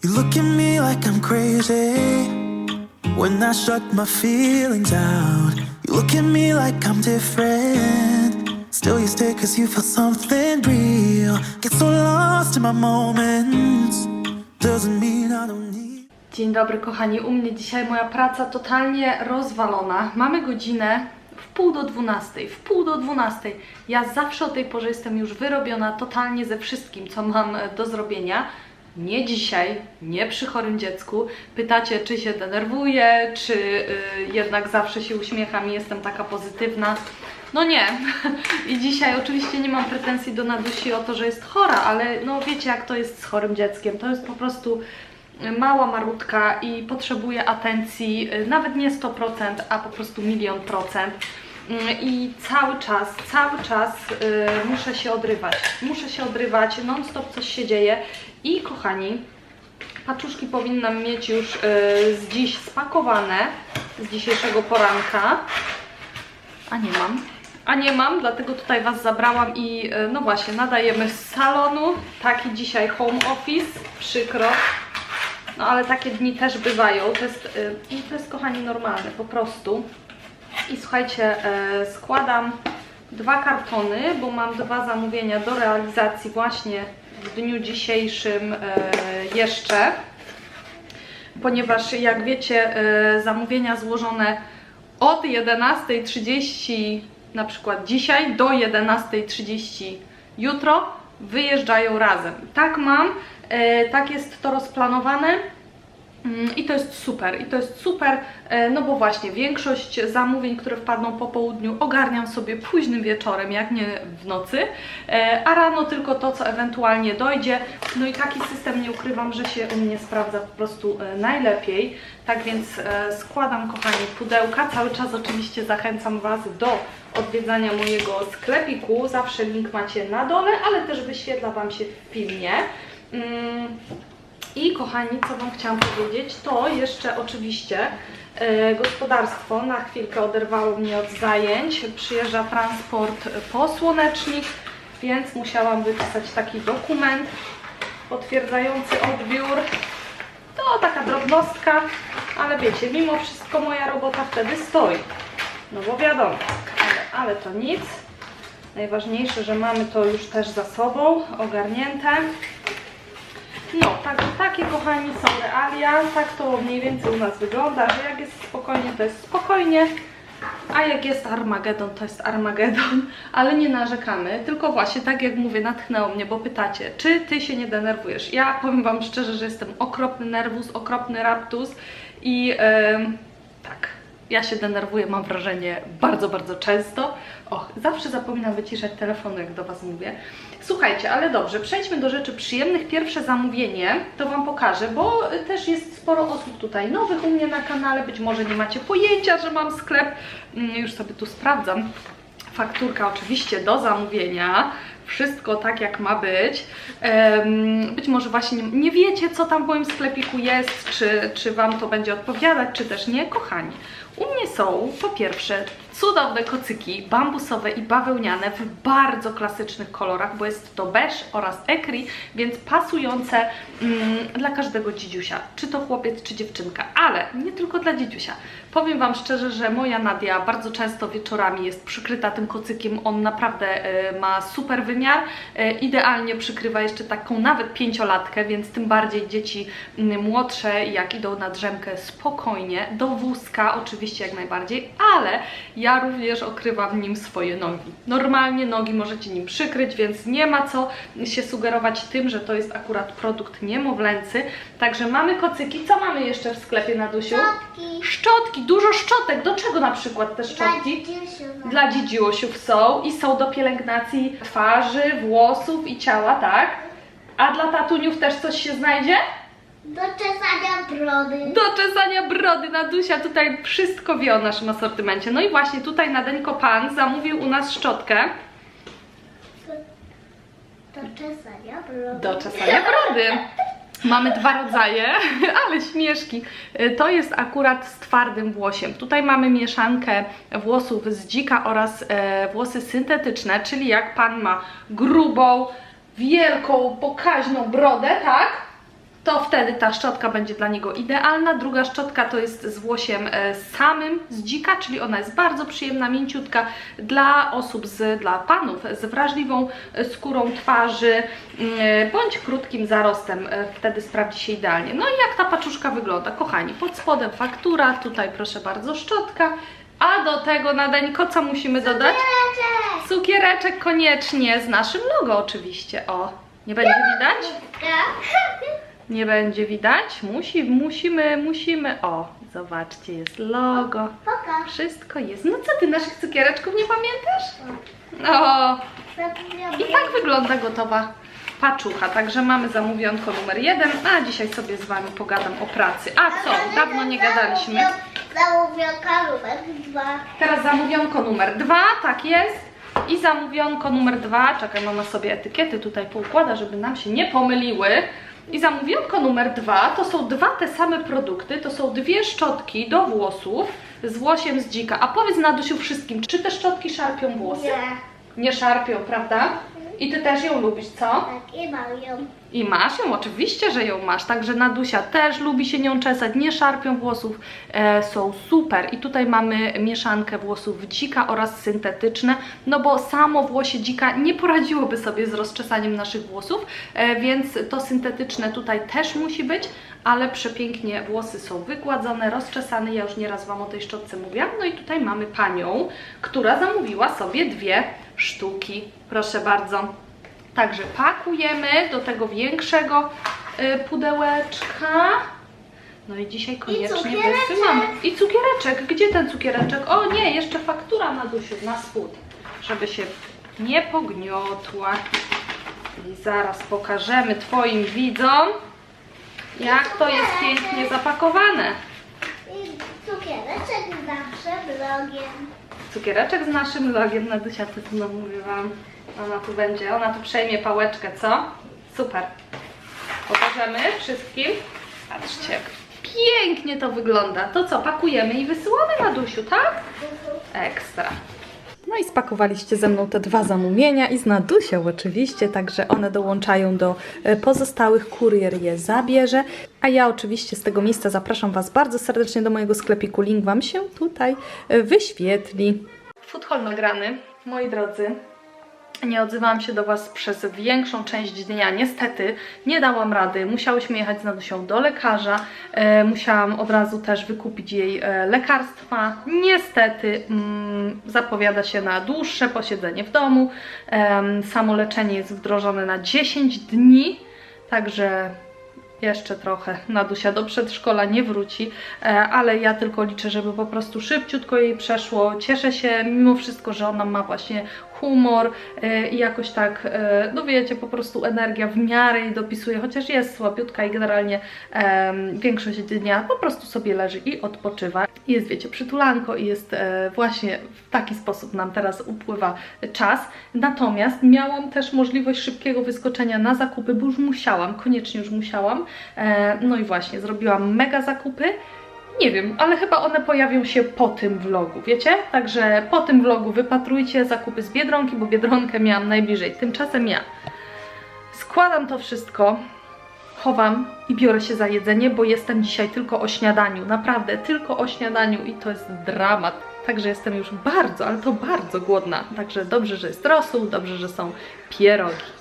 You look at me like I'm crazy when I shut my feelings out. You look at me like I'm different. Still, you stay you feel something real. Get so lost in my moments. Doesn't mean I don't need. Dzień dobry kochani, u mnie dzisiaj moja praca totalnie rozwalona. Mamy godzinę w pół do dwunastej, w pół do dwunastej. Ja zawsze o tej porze jestem już wyrobiona totalnie ze wszystkim, co mam do zrobienia. Nie dzisiaj, nie przy chorym dziecku. Pytacie, czy się denerwuję, czy y, jednak zawsze się uśmiecham i jestem taka pozytywna. No nie. I dzisiaj oczywiście nie mam pretensji do Nadusi o to, że jest chora, ale no wiecie jak to jest z chorym dzieckiem. To jest po prostu mała marutka i potrzebuje atencji y, nawet nie 100%, a po prostu milion procent. Mm, I cały czas, cały czas y, muszę się odrywać. Muszę się odrywać, non-stop coś się dzieje. I kochani, paczuszki powinnam mieć już y, z dziś spakowane, z dzisiejszego poranka. A nie mam. A nie mam, dlatego tutaj Was zabrałam i y, no właśnie, nadajemy z salonu. Taki dzisiaj home office, przykro. No ale takie dni też bywają. To jest, y, to jest kochani normalne, po prostu. I słuchajcie, e, składam dwa kartony, bo mam dwa zamówienia do realizacji właśnie w dniu dzisiejszym e, jeszcze. Ponieważ jak wiecie, e, zamówienia złożone od 11.30 na przykład dzisiaj do 11.30 jutro wyjeżdżają razem. Tak mam, tak jest to rozplanowane. Mm, I to jest super, i to jest super, e, no bo właśnie większość zamówień, które wpadną po południu, ogarniam sobie późnym wieczorem, jak nie w nocy, e, a rano tylko to, co ewentualnie dojdzie. No i taki system nie ukrywam, że się u mnie sprawdza po prostu e, najlepiej. Tak więc składam, kochani, pudełka. Cały czas oczywiście zachęcam Was do odwiedzania mojego sklepiku. Zawsze link macie na dole, ale też wyświetla Wam się w filmie. I kochani, co Wam chciałam powiedzieć, to jeszcze oczywiście e, gospodarstwo na chwilkę oderwało mnie od zajęć. Przyjeżdża transport po słonecznik, więc musiałam wypisać taki dokument potwierdzający odbiór. To taka drobnostka, ale wiecie, mimo wszystko moja robota wtedy stoi. No bo wiadomo, ale, ale to nic. Najważniejsze, że mamy to już też za sobą, ogarnięte. No, także takie kochani są realia, tak to mniej więcej u nas wygląda, że jak jest spokojnie, to jest spokojnie, a jak jest Armagedon, to jest Armagedon, ale nie narzekamy, tylko właśnie tak jak mówię, natchnęło mnie, bo pytacie, czy Ty się nie denerwujesz? Ja powiem Wam szczerze, że jestem okropny nerwus, okropny raptus i tak, ja się denerwuję, mam wrażenie, bardzo, bardzo często. Och, zawsze zapominam wyciszać telefonu, jak do Was mówię. Słuchajcie, ale dobrze, przejdźmy do rzeczy przyjemnych. Pierwsze zamówienie to Wam pokażę, bo też jest sporo osób tutaj nowych u mnie na kanale. Być może nie macie pojęcia, że mam sklep. Mm, Już sobie tu sprawdzam. Fakturka oczywiście do zamówienia. Wszystko tak jak ma być. Być może właśnie nie, nie wiecie, co tam w moim sklepiku jest, czy, czy Wam to będzie odpowiadać, czy też nie. Kochani, u mnie są po pierwsze cudowne kocyki bambusowe i bawełniane w bardzo klasycznych kolorach, bo jest to beige oraz ekri, więc pasujące mm, dla każdego dzidziusia, czy to chłopiec, czy dziewczynka, ale nie tylko dla dzidziusia. Powiem Wam szczerze, że moja Nadia bardzo często wieczorami jest przykryta tym kocykiem, on naprawdę e, ma super wymiar, e, idealnie przykrywa jeszcze taką nawet pięciolatkę, więc tym bardziej dzieci mm, młodsze, jak idą na drzemkę spokojnie, do wózka oczywiście jak najbardziej, ale ja również okrywam nim swoje nogi. Normalnie nogi możecie nim przykryć, więc nie ma co się sugerować tym, że to jest akurat produkt niemowlęcy. Także mamy kocyki. Co mamy jeszcze w sklepie, Nadusiu? Szczotki. Szczotki, dużo szczotek. Do czego na przykład te szczotki? Dla dzidziusiów są i są do pielęgnacji twarzy, włosów i ciała, tak? A dla tatuniów też coś się znajdzie? Do czesania brody. Do czesania brody, Nadusia tutaj wszystko wie o naszym asortymencie. No i właśnie tutaj Nadeńko Pan zamówił u nas szczotkę Do czesania brody. do czesania brody. Mamy dwa rodzaje, ale śmieszki. Y, To jest akurat z twardym włosiem. Tutaj mamy mieszankę włosów z dzika oraz e, włosy syntetyczne, czyli jak pan ma grubą, wielką, pokaźną brodę, tak? To wtedy ta szczotka będzie dla niego idealna. Druga szczotka to jest z włosiem e, samym z dzika, czyli ona jest bardzo przyjemna, mięciutka dla osób, z, dla panów z wrażliwą e, skórą twarzy mm, bądź krótkim zarostem. e, Wtedy sprawdzi się idealnie. No i jak ta paczuszka wygląda? Kochani, pod spodem faktura, tutaj proszę bardzo szczotka, a do tego na Dańko co musimy dodać? Cukiereczek. Cukiereczek koniecznie z naszym logo oczywiście. O, nie będzie widać? Nie będzie widać? Musi, musimy, musimy. O, zobaczcie, jest logo. Pokaż. Wszystko jest. No co ty, naszych cukiereczków nie pamiętasz? No, i tak wygląda gotowa paczucha. Także mamy zamówionko numer jeden, a dzisiaj sobie z Wami pogadam o pracy. A co, dawno nie gadaliśmy. Zamówionka numer dwa. Teraz zamówionko numer dwa, tak jest. I zamówionko numer dwa, czekaj, mama sobie etykiety tutaj poukłada, żeby nam się nie pomyliły. I zamówionko numer dwa to są dwa te same produkty, to są dwie szczotki do włosów z włosiem z dzika. A powiedz Nadusiu wszystkim, czy te szczotki szarpią włosy? Nie. Nie szarpią, prawda? I ty też ją lubisz, co? Tak, i mam ją. I masz ją, oczywiście, że ją masz. Także Nadusia też lubi się nią czesać, nie szarpią włosów, e, są super. I tutaj mamy mieszankę włosów dzika oraz syntetyczne, no bo samo włosie dzika nie poradziłoby sobie z rozczesaniem naszych włosów, e, więc to syntetyczne tutaj też musi być, ale przepięknie włosy są wygładzone, rozczesane. Ja już nieraz Wam o tej szczotce mówiłam. No i tutaj mamy panią, która zamówiła sobie dwie sztuki. Proszę bardzo. Także pakujemy do tego większego y, pudełeczka. No i dzisiaj koniecznie wysyłamy. I cukiereczek. Gdzie ten cukiereczek? O nie, jeszcze faktura na dusiu, na spód. Żeby się nie pogniotła. I zaraz pokażemy Twoim widzom, jak to jest pięknie zapakowane. I cukiereczek zawsze blogiem. Cukiereczek z naszym logiem. Nadusia, co tu namówiłam? Ona tu będzie, ona tu przejmie pałeczkę, co? Super. Pokażemy wszystkim. Patrzcie, jak pięknie to wygląda. To co, pakujemy i wysyłamy Nadusiu, tak? Ekstra. No i spakowaliście ze mną te dwa zamówienia i z Nadusią oczywiście, także one dołączają do e, pozostałych, kurier je zabierze. A ja oczywiście z tego miejsca zapraszam Was bardzo serdecznie do mojego sklepiku. Link Wam się tutaj e, wyświetli. Food hall nagrany, moi drodzy. Nie odzywałam się do Was przez większą część dnia. Niestety nie dałam rady. Musiałyśmy jechać z Nadusią do lekarza. E, musiałam od razu też wykupić jej e, lekarstwa. Niestety mm, zapowiada się na dłuższe posiedzenie w domu. Em, samo leczenie jest wdrożone na 10 dni. Także jeszcze trochę Nadusia do przedszkola nie wróci, e, ale ja tylko liczę, żeby po prostu szybciutko jej przeszło. Cieszę się mimo wszystko, że ona ma właśnie humor e, i jakoś tak, e, no wiecie, po prostu energia w miarę jej dopisuje, chociaż jest słabiutka i generalnie em, większość dnia po prostu sobie leży i odpoczywa. Jest, wiecie, przytulanko i jest e, właśnie w taki sposób nam teraz upływa czas. Natomiast miałam też możliwość szybkiego wyskoczenia na zakupy, bo już musiałam, koniecznie już musiałam. E, no i właśnie, zrobiłam mega zakupy. Nie wiem, ale chyba one pojawią się po tym vlogu, wiecie? Także po tym vlogu wypatrujcie zakupy z Biedronki, bo Biedronkę miałam najbliżej. Tymczasem ja składam to wszystko, chowam i biorę się za jedzenie, bo jestem dzisiaj tylko o śniadaniu. Naprawdę, tylko o śniadaniu i to jest dramat. Także jestem już bardzo, ale to bardzo głodna. Także dobrze, że jest rosół, dobrze, że są pierogi.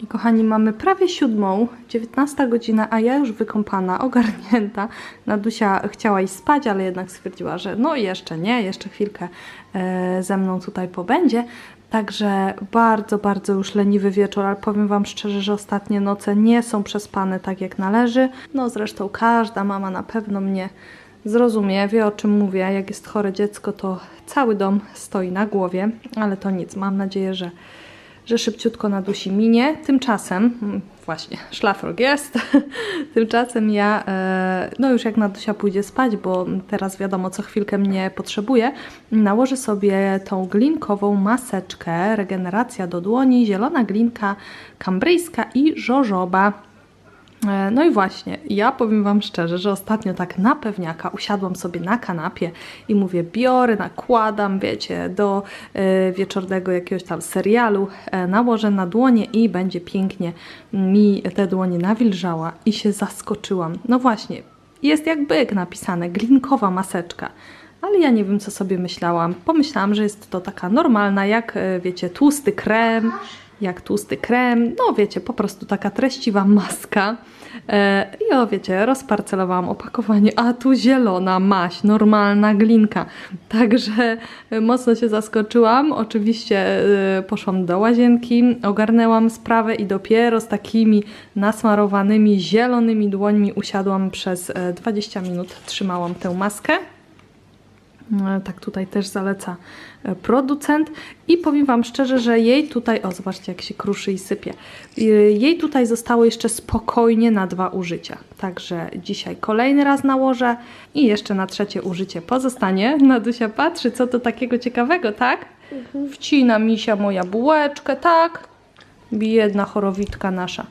I kochani, mamy prawie siódmą, 19 godzina, a ja już wykąpana, ogarnięta. Nadusia chciała iść spać, ale jednak stwierdziła, że no jeszcze nie, jeszcze chwilkę e, ze mną tutaj pobędzie. Także bardzo, bardzo już leniwy wieczór, ale powiem Wam szczerze, że ostatnie noce nie są przespane tak jak należy. No zresztą każda mama na pewno mnie zrozumie, wie o czym mówię. Jak jest chore dziecko, to cały dom stoi na głowie, ale to nic. Mam nadzieję, że że szybciutko nadusi minie. Tymczasem, mm, właśnie, szlafrok jest, tymczasem ja, e, no już jak Nadusia pójdzie spać, bo teraz wiadomo, co chwilkę mnie potrzebuje, nałożę sobie tą glinkową maseczkę, regeneracja do dłoni, zielona glinka kambryjska i żożoba. E, No i właśnie, ja powiem Wam szczerze, że ostatnio tak na pewniaka usiadłam sobie na kanapie i mówię, biorę, nakładam, wiecie, do e, wieczornego jakiegoś tam serialu, e, nałożę na dłonie i będzie pięknie mi te dłonie nawilżała i się zaskoczyłam. No właśnie, jest jak byk napisane, glinkowa maseczka. Ale ja nie wiem, co sobie myślałam. Pomyślałam, że jest to taka normalna, jak wiecie, tłusty krem, jak tłusty krem. No wiecie, po prostu taka treściwa maska. E, I o wiecie, rozparcelowałam opakowanie, a tu zielona maś, normalna glinka. Także e, mocno się zaskoczyłam. Oczywiście e, poszłam do łazienki, ogarnęłam sprawę i dopiero z takimi nasmarowanymi zielonymi dłońmi usiadłam przez e, 20 minut, trzymałam tę maskę. E, Tak tutaj też zaleca e, producent i powiem Wam szczerze, że jej tutaj, o zobaczcie jak się kruszy i sypie, E, jej tutaj zostało jeszcze spokojnie na dwa użycia. Także dzisiaj kolejny raz nałożę i jeszcze na trzecie użycie pozostanie. Nadusia patrzy, co to takiego ciekawego, tak? Wcina misia moja bułeczkę, tak? Biedna chorowitka nasza.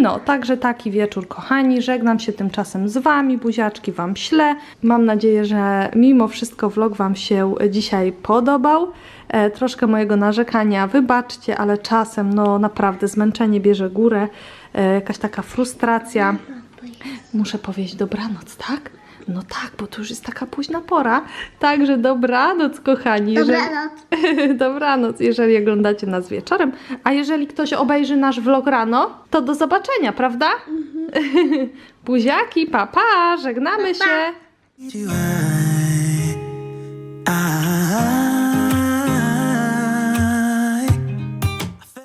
No, także taki wieczór, kochani. Żegnam się tymczasem z Wami, buziaczki Wam ślę. Mam nadzieję, że mimo wszystko vlog Wam się dzisiaj podobał. E, troszkę mojego narzekania wybaczcie, ale czasem, no naprawdę, zmęczenie bierze górę. E, jakaś taka frustracja. Muszę powiedzieć dobranoc, tak? No tak, bo to już jest taka późna pora. Także dobranoc, kochani. Jeżeli- Dobranoc. Dobranoc, jeżeli oglądacie nas wieczorem. A jeżeli ktoś obejrzy nasz vlog rano, to do zobaczenia, prawda? Buziaki, papa, żegnamy się. you I, I